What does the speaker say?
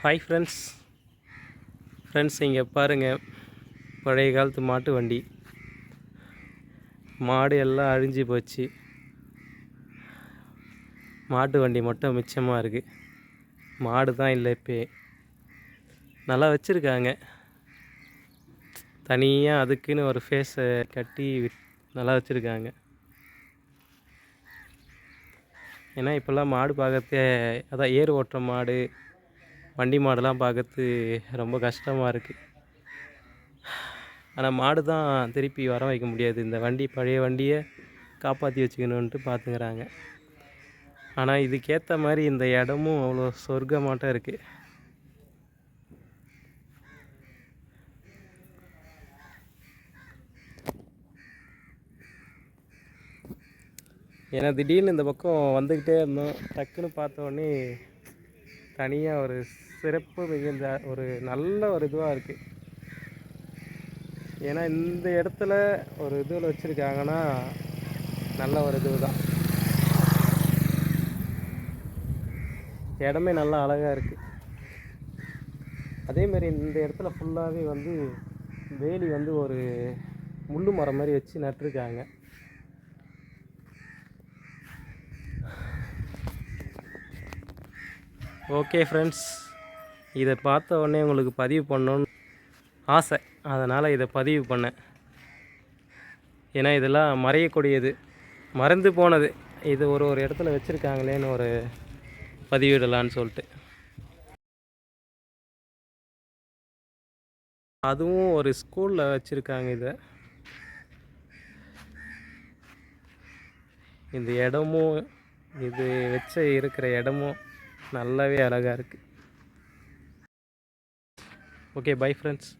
Hi friends friends இங்கே பாருங்கள் பழைய காலத்து மாட்டு வண்டி. மாடு எல்லாம் அழிஞ்சு போச்சு. மாட்டு வண்டி மட்டும் மிச்சமாக இருக்குது மாடு தான் இல்லை இப்போ நல்லா வச்சுருக்காங்க. தனியாக அதுக்குன்னு ஒரு ஃபேஸை கட்டி விட்- நல்லா வச்சுருக்காங்க. ஏன்னா இப்போல்லாம் மாடு பார்க்கறதே அதான் ஏர் ஓட்டுற மாடு வண்டி மாடெல்லாம் பார்க்கறது ரொம்ப கஷ்டமாக இருக்குது ஆனால் மாடு தான் திருப்பி வர வைக்க முடியாது. இந்த வண்டி பழைய வண்டியை காப்பாற்றி வச்சுக்கணுன்ட்டு பார்த்துக்கிறாங்க ஆனால் இதுக்கேற்ற மாதிரி இந்த இடமும் அவ்வளோ சொர்க்கமாட்டம் இருக்குது ஏன்னா திடீர்னு இந்த பக்கம் வந்துக்கிட்டே இருந்தோம். டக்குன்னு பார்த்த உடனே தனியாக ஒரு சிறப்பு மிகுந்த ஒரு நல்ல ஒரு இதுவாக இருக்குது ஏன்னா இந்த இடத்துல ஒரு இதில் வச்சுருக்காங்கன்னா நல்ல ஒரு இது தான். இடமே நல்லா அழகாக இருக்குது அதேமாரி இந்த இடத்துல ஃபுல்லாகவே வந்து வேலி வந்து ஒரு முள்ளு மரம் மாதிரி வச்சு நட்டிருக்காங்க. ஓகே ஃப்ரெண்ட்ஸ் இதை பார்த்த உடனே உங்களுக்கு பதிவு பண்ணணும்னு ஆசை. அதனால் இதை பதிவு பண்ணேன். ஏன்னா இதெல்லாம் மறையக்கூடியது. மறந்து போனது. இது ஒரு ஒரு இடத்துல வச்சுருக்காங்களேன்னு ஒரு பதிவிடலான்னு சொல்லிட்டு. அதுவும் ஒரு ஸ்கூலில் வச்சுருக்காங்க இதை. இந்த இடமும் இது வச்ச இருக்கிற இடமும் நல்லாவே அழகாக இருக்குது ஓகே பை ஃப்ரெண்ட்ஸ்